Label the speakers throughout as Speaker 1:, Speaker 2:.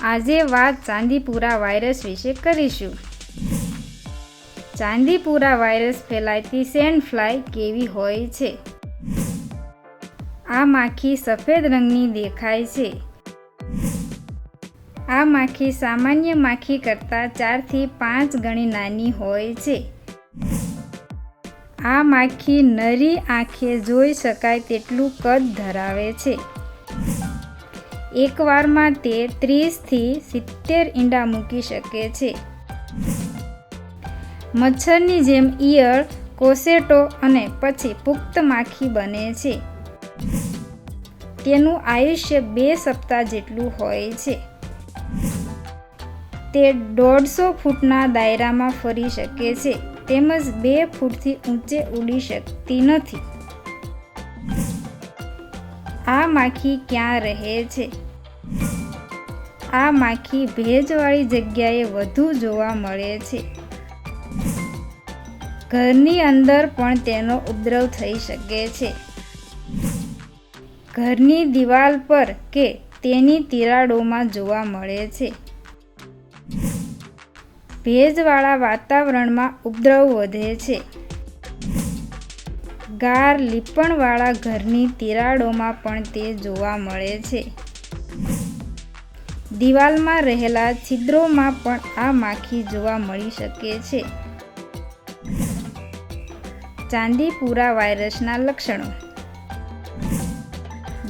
Speaker 1: આજે વાત ચાંદીપુરા વાયરસ વિશે કરીશું. ચાંદીપુરા વાયરસ ફેલાતી સેન્ડ ફ્લાય કેવી હોય છે? આ માખી સફેદ રંગની દેખાય છે. આ માખી સામાન્ય માખી કરતાં ચારથી પાંચ ગણી નાની હોય છે. આ માખી નરી આંખે જોઈ શકાય તેટલું કદ ધરાવે છે. એકવારમાં તે ત્રીસથી સિત્તેર ઈંડા મૂકી શકે છે. મચ્છરની જેમ ઈયળ, કોસેટો અને પછી પુખ્ત માખી બને છે. તેનું આયુષ્ય બે સપ્તાહ જેટલું હોય છે. તે દોઢસો ફૂટના દાયરામાં ફરી શકે છે, તેમજ બે ફૂટથી ઊંચે ઉડી શકતી નથી. આ માખી ક્યાં રહે છે? આ માખી ભેજવાળી જગ્યાએ વધુ જોવા મળે છે. ઘરની અંદર પણ તેનો ઉપદ્રવ થઈ શકે છે. ઘરની દિવાલ પર કે તેની તિરાડોમાં જોવા મળે છે. ભેજવાળા વાતાવરણમાં ઉપદ્રવ વધે છે. ગાર લીપણવાળા ઘરની તિરાડોમાં પણ તે જોવા મળે છે. દિવાલમાં રહેલા છિદ્રોમાં પણ આ માખી જોવા મળી શકે છે. ચાંદીપુરા વાયરસના લક્ષણો.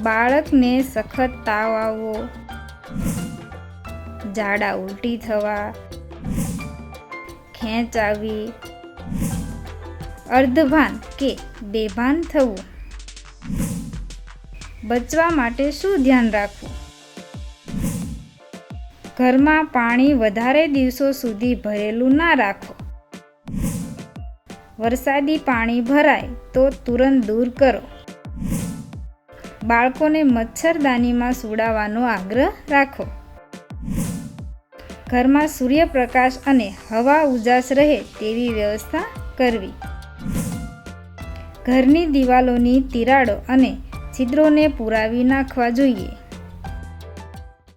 Speaker 1: બાળકને સખત તાવ આવવો. ઝાડા ઉલટી થવા. ખેંચ આવી અર્ધભાન કે બેભાન થવું? બચવા માટે શું ધ્યાન રાખવું? ઘરમાં પાણી વધારે દિવસો સુધી ભરેલું ના રાખો. વરસાદી પાણી ભરાય તો તુરંત દૂર કરો. બાળકોને મચ્છરદાનીમાં સુડાવવાનો આગ્રહ રાખો. ઘરમાં સૂર્યપ્રકાશ અને હવા ઉજાસ રહે તેવી વ્યવસ્થા કરવી. ઘરની દિવાલોની તિરાડો અને છિદ્રોને પુરાવી નાખવા જોઈએ.